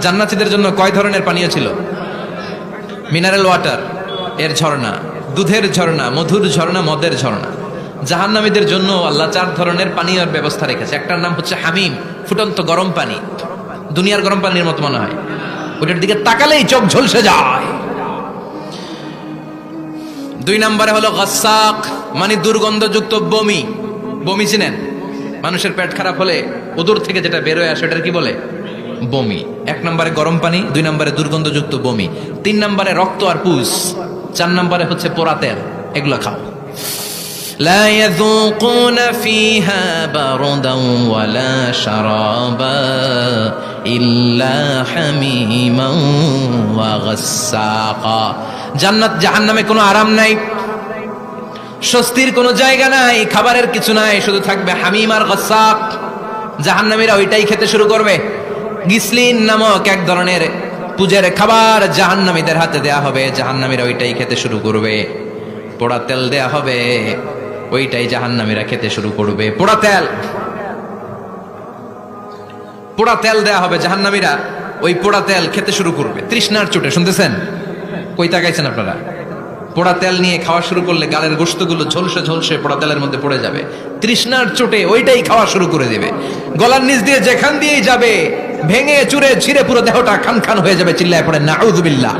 জান্নাতীদের জন্য কয় ধরনের পানীয় ছিল? মিনারেল ওয়াটার এর ঝর্ণা, দুধের ঝর্ণা, মধুর ঝর্ণা, মদের ঝর্ণা। জাহান্নামীদের জন্য আল্লাহ চার ধরনের পানীয়র ব্যবস্থা রেখেছে। একটার নাম হচ্ছে হামিম, ফুটন্ত গরম পানি। দুনিয়ার গরম পানির মতো মনে হয়। ওটার দিকে তাকালেই চোখ ঝলসে যায়। দুই নম্বরে হলো গসাক মানে দুর্গন্ধযুক্ত বমি। বমি চিনেন? মানুষের পেট খারাপ হলে ওদূর থেকে যেটা বেরোয় আসে, ওটার কি বলে? বমি এক নম্বরে গরম পানি দুই নম্বরে দুর্গন্ধযুক্ত বমি তিন নম্বরে রক্ত আর পুষ চার নম্বরে হচ্ছে পোড়া তেল এগুলো খাও لا يذوقون فيها بردا ولا شرابا إلا حميما وغساقا জান্নাত জাহান্নামে কোনো আরাম নাই স্বস্তির কোনো জায়গা নাই খাবারের কিছু নাই শুধু থাকবে হামিম আর গসাক জাহান্নামীরা ওইটাই খেতে শুরু করবে গিসলিন নামক এক ধরনের পূজের খাবার জাহান্নামীদের হাতে দেয়া হবে। জাহান্নামীরা ওইটাই খেতে শুরু করবে। পোড়া তেল দেয়া হবে। ওইটাই জাহান্নামীরা খেতে শুরু করবে। পোড়া তেল। পোড়া তেল দেয়া হবে জাহান্নামীরা। ওই পোড়া তেল খেতে শুরু করবে। তৃষ্ণার চোটে, শুনতেছেন? কই তাকাইছেন আপনারা? পোড়া তেল নিয়ে খাওয়া শুরু করলে গালের গোস্তগুলো ঝলসে ঝলসে পোড়া তেলের মধ্যে পড়ে যাবে। তৃষ্ণার চোটে ওইটাই খাওয়া শুরু করে দেবে। গলার নিচ দিয়ে যেখান দিয়েই যাবে, ভেঙে, চুরে, ছিঁড়ে পুরো দেহটা খান খান হয়ে যাবে, চিল্লায় পড়ে নাউজুবিল্লাহ